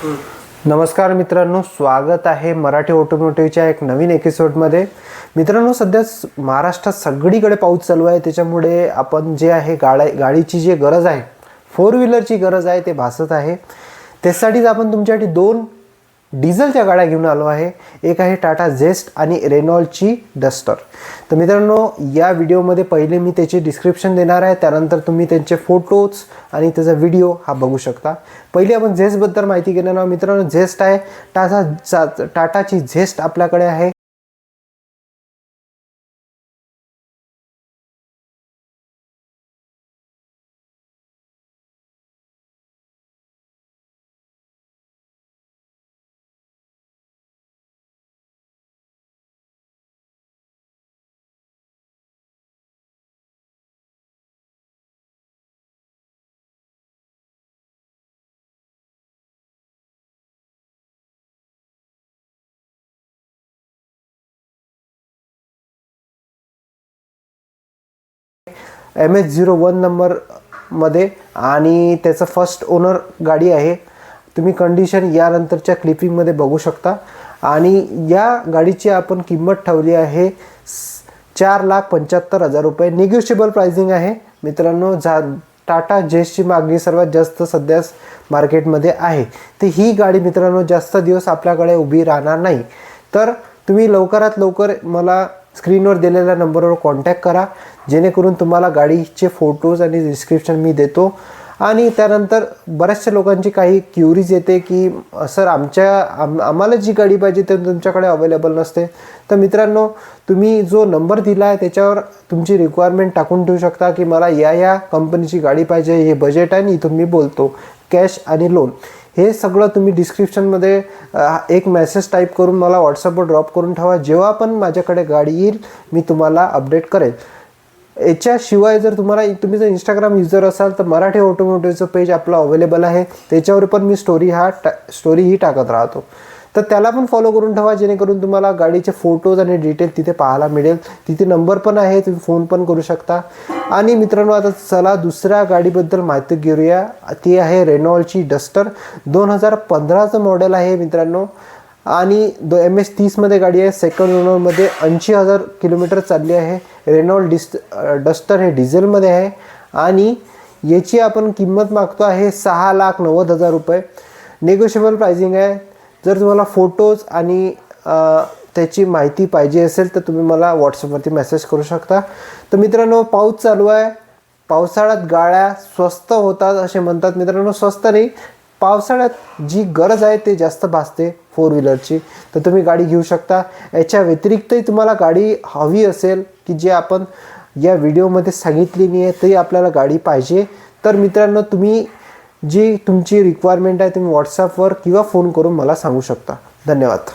नमस्कार मित्रांनो स्वागत आहे मराठी ऑटोमोटिव्हच्या एक नवीन एपिसोडमध्ये. मित्रांनो सध्या महाराष्ट्रात सगळीकडे पाऊस चालू आहे. त्याच्यामुळे आपण जे आहे गाड्या गाडीची जी गरज आहे फोर व्हीलरची गरज आहे ते भासत आहे. त्यासाठीच आपण तुमच्यासाठी दोन डिझेलच्या गाड्या घेऊन आलो आहे. एक आहे टाटा झेस्ट आणि रेनॉल्डची डस्टर. तर मित्रांनो या व्हिडिओमध्ये पहिले मी त्याचे डिस्क्रिप्शन देणार आहे. त्यानंतर तुम्ही त्यांचे फोटोज आणि त्याचा व्हिडिओ हा बघू शकता. पहिले आपण झेस्टबद्दल माहिती घेणार आहोत. मित्रांनो झेस्ट आहे. टाटा टाटाची झेस्ट आपल्याकडे आहे. एम एच झिरो वन नंबरमध्ये आणि त्याचं फर्स्ट ओनर गाडी आहे. तुम्ही कंडिशन यानंतरच्या क्लिपिंगमध्ये बघू शकता. आणि या गाडीची आपण किंमत ठेवली आहे चार लाख पंच्याहत्तर हजार रुपये. निगोशिएबल प्राइसिंग आहे. मित्रांनो झा टाटा जेसची मागणी सर्वात जास्त सध्या मार्केटमध्ये आहे. तर ही गाडी मित्रांनो जास्त दिवस आपल्याकडे उभी राहणार नाही. तर तुम्ही लवकरात लवकर मला स्क्रीनवर दिलेल्या नंबरवर कॉन्टॅक्ट करा. जेणेकरून तुम्हाला गाडीचे फोटोज आणि डिस्क्रिप्शन मी देतो. आणि त्यानंतर बऱ्याचशा लोकांची काही क्युरीज येते की सर आमच्या आम आम्हाला जी गाडी पाहिजे ते तुमच्याकडे अवेलेबल नसते. तर मित्रांनो तुम्ही जो नंबर दिला आहे त्याच्यावर तुमची रिक्वायरमेंट टाकून ठेवू शकता की मला या या कंपनीची गाडी पाहिजे हे बजेट आहे आणि इथून मी बोलतो. कॅश आणि लोन हे सगळं तुम्ही डिस्क्रिप्शनमध्ये एक मेसेज टाईप करून मला व्हॉट्सअपवर ड्रॉप करून ठेवा. जेव्हा पण माझ्याकडे गाडी येईल मी तुम्हाला अपडेट करेल. याच्याशिवाय जर तुम्हाला तुम्ही जर इंस्टाग्राम युजर असाल तर मराठी ऑटोमोटिव्हचं पेज आपलं अवेलेबल आहे. त्याच्यावर पण मी स्टोरी हा टा स्टोरीही टाकत राहतो. तर त्याला पण फॉलो करून ठेवा जेणेकरून तुम्हाला गाडीचे फोटोज आणि डिटेल तिथे पाहायला मिळेल. तिथे नंबर पण आहे तुम्ही फोन पण करू शकता. आणि मित्रांनो आता चला दुसऱ्या गाडीबद्दल माहिती घेऊया. ती आहे रेनॉल्डची डस्टर दोन हजार पंधराचं मॉडेल आहे मित्रांनो. आणि दो एम एस तीसमध्ये गाडी आहे. सेकंड ओनरमध्ये ऐंशी हजार किलोमीटर चालली आहे. रेनॉल्ड डिस्ट डस्टर हे डिझेलमध्ये आहे. आणि याची आपण किंमत मागतो आहे सहा लाख नव्वद हजार रुपये. नेगोशिएबल प्रायझिंग आहे. जर तुम्हाला फोटोज आणि त्याची माहिती पाहिजे असेल तर तुम्ही मला व्हॉट्सअपवरती मेसेज करू शकता. तर मित्रांनो पाऊस चालू आहे. पावसाळ्यात गाळ्या स्वस्त होतात असे म्हणतात. मित्रांनो स्वस्त नाही पावसाळ्यात जी गरज आहे ते जास्त भासते फोर व्हीलरची तर तुम्ही गाडी घेऊ शकता. याच्या व्यतिरिक्तही तुम्हाला गाडी हवी असेल की जे आपण या व्हिडिओमध्ये सांगितली नाही आहे तरी आपल्याला गाडी पाहिजे. तर मित्रांनो तुम्ही जी तुमची रिक्वायरमेंट आहे तुम्ही व्हॉट्सअपवर किंवा फोन करून मला सांगू शकता. धन्यवाद.